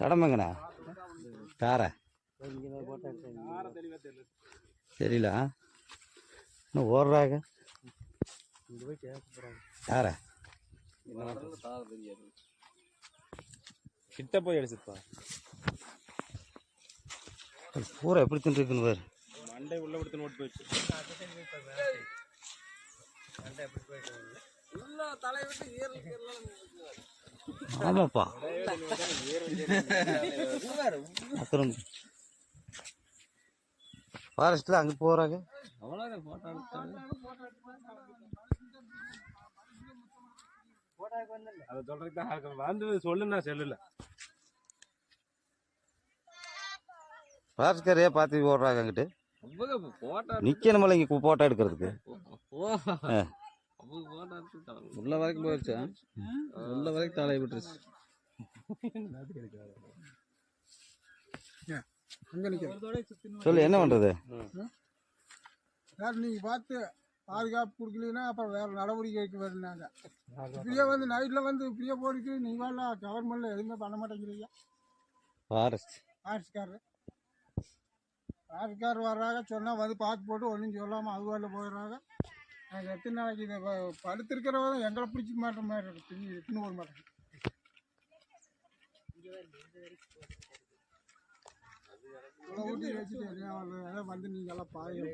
கடமைங்கண்ணா? தார தெரியல. இன்னும் ஓடுறாங்க. தார கிட்ட போய் அடிச்சிருப்பா. பூரா எப்படி தின்றுருக்குன்னு பாரு. மண்டை உள்ள விடுத்து நோட்டு போயிடுச்சு ஆமாப்பா. அப்புறம் ஃபாரஸ்ட்டில் அங்கே போட்டோ எடுத்தாங்க அதை சொல்றதுக்கு தான் வந்து சொல்லுண்ணா செல்லுல. ஃபாரஸ்ட்காரையே பார்த்து ஓடுறாங்க அங்கிட்டு. போட்டோ நிற்கணுமில்ல இங்கே ஃபோட்டோ எடுக்கிறதுக்கு. உள்ள வரைக்கும் போயிடுச்சு உள்ள வரைக்கும் தலை விட்டுருச்சு. சொல்லு என்ன பண்ணுறது சார் நீங்கள் பார்த்து பாதுகாப்பு கொடுக்கலன்னா அப்புறம் வேறு நடவடிக்கை எடுக்க வருனாங்க இப்படியே வந்து நைட்டில் வந்து இப்படியே போயிருக்கு நீங்களாம் கவர்மெண்ட்டில் எதுவுமே பண்ண மாட்டேங்கிறீங்க. ஃபாரஸ்ட் ஆர்எஸ்காரர் ஆர்எஸ்கார் வர்றாங்க சொன்னால் வந்து பார்த்து போட்டு ஒன்றும் சொல்லாமல் அது வரல போயிடுறாங்க. நாங்கள் எத்தனை நாளைக்கு இதை படுத்திருக்கிறவங்க எங்களை பிடிச்சி மாட்ட மாதிரி இருக்கு. பின்னி பின்னு போட மாட்டேங்க. வந்து நீங்கள் எல்லாம் பாருங்க.